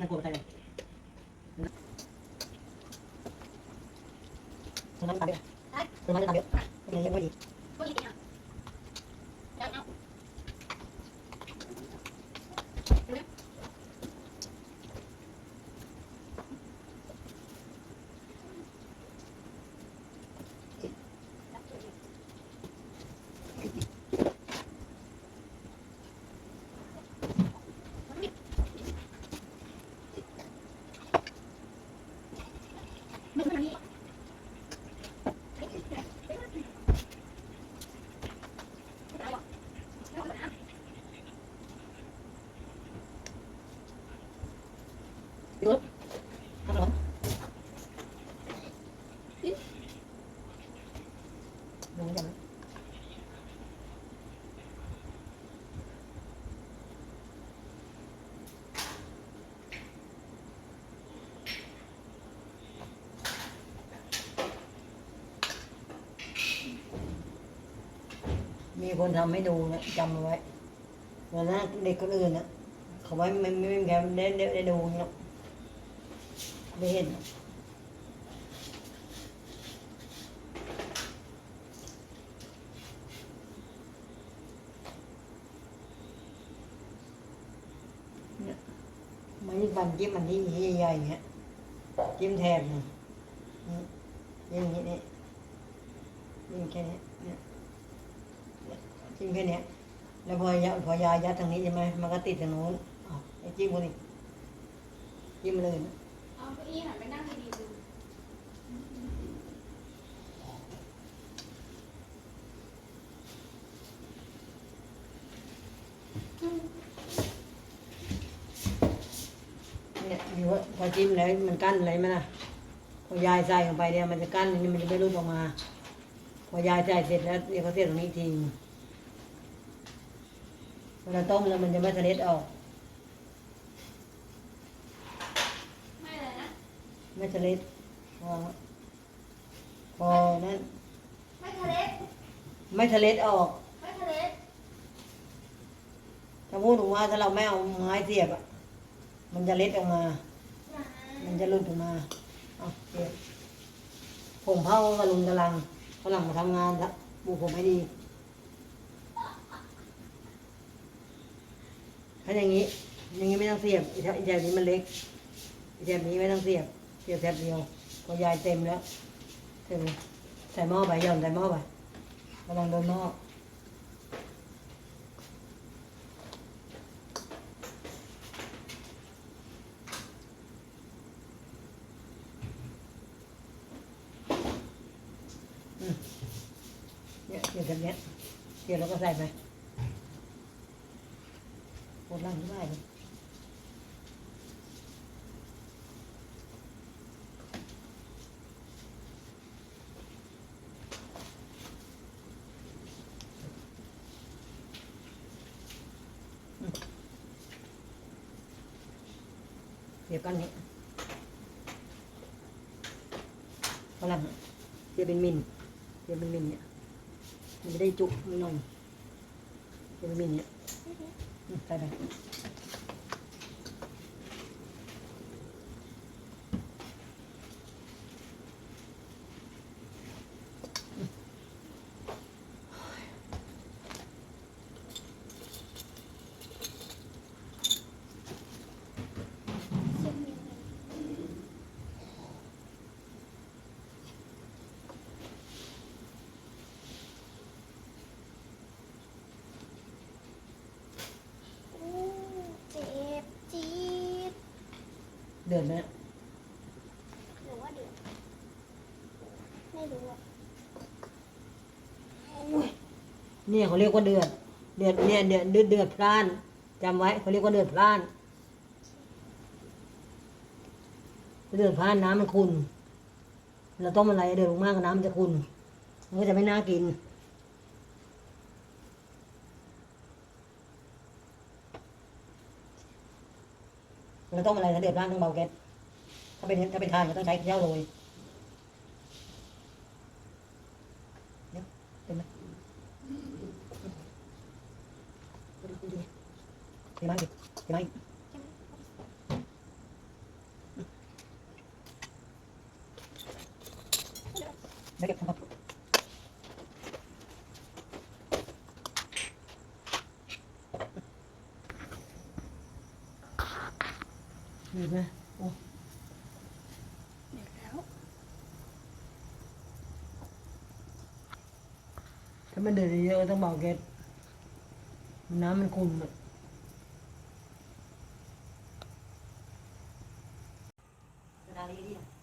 มันกลัวใครเลยตรงนั้นตามเยอะตรงนั้นตามเยอะตรงนี้ยังไม่ดี ผู้หญิงอะแล้วเอา ไม่ทำนี้ ดูครับผมดูยังมีคนทำให้ดูนะจำเอาไว้เวลาเด็กคนอื่นนะเขาไว้ไม่ไม่ไม่มีใครได้ได้ได้ดูหรอกได้ เห็นมันนี่ฟันจิ้มมันที่ใหญ่ๆเงี้ยจิ้มแทนนี่ยิ่งนี้นี่จิ้มแค่นี้เนี่ยยจิ้มแค่นี้แล้วพอยาพอยายัดทางนี้ใช่ไหมมันก็ติดทางโน้นอ้าวไอ้จิ้มคนนี้จิ้มเลยนะ เอาเก้าอี้หันไปนั่งดีๆดูเนี่ยดูว่าพอจิ้มแล้วมันกั้นอะไรไหมล่ะพอยายใส่ลงไปเนี่ยมันจะกั้นอันนี่มันจะไม่รุดออกมา พอยายใส่เสร็จแล้วเนี่ยเขาเสียบตรงนี้อีกทีเวลาต้มแล้วมันจะไม่ทะเลดออก ไม่เลยนะ ไม่ทะเลดพอพอนั้นไม่ทะเลไม่ทะเลดออก ไม่ทะเลถ้าพูดถึงว่าถ้าเราไม่เอาไม้เสียบอะ มันจะเล็ดออกมา มันจะหลุดออกมาเอาเสียบผมเผากระลุงกระลังกำลังมาทำงานแล้วบูผมให้ดีถ้าอย่างนี้ อย่างนี้ไม่ต้องเสียบอีแถบอีแถบนี้มันเล็กอีแถบนี้ไม่ต้องเสียบ เสียบแถบเดียวพอยายเต็มแล้วเต็มใส่หม้อไปย่อนใส่หม้อไประวังโดนหม้อเนี่ยเสียบแบบเนี้ยเสียบแล้วก็ใส่ไปปวดหลังที่บ้านเลย เดียวกันนี้ฝรั่งอะเสียเป็นมินเสียเป็นมินเนี่ยมันจะได้จุกนิดหน่อยจะไม่มีเนี่ยใส่ไป เดือดไหมเนี่ยหรือว่าเดือดไม่รู้อะเนี่ยเขาเรียกว่าเดือด เดือดเนี่ยเดือดเดือดเดือดพล่านจำไว้เขาเรียกว่าเดือดพล่าน เดือดพล่านน้ำมันขุ่นเราต้มอะไรเดือดมากๆน้ำมันจะขุ่นมันก็จะไม่น่ากิน เราต้องอะไรถ้าเดือดร่านต้องเบาแก๊สถ้าเป็นถ้าเป็นทานก็ต้องใช้เจ้าโรยเดี๋ยวเป็นไหมเห็นไหมเห็นไหมาอีก ดีไหมโอ้เดือดแล้วถ้ามันเดือดเยอะๆต้องเบาแก๊สน้ำมันขุ่นอะเวลานี้ดีนะ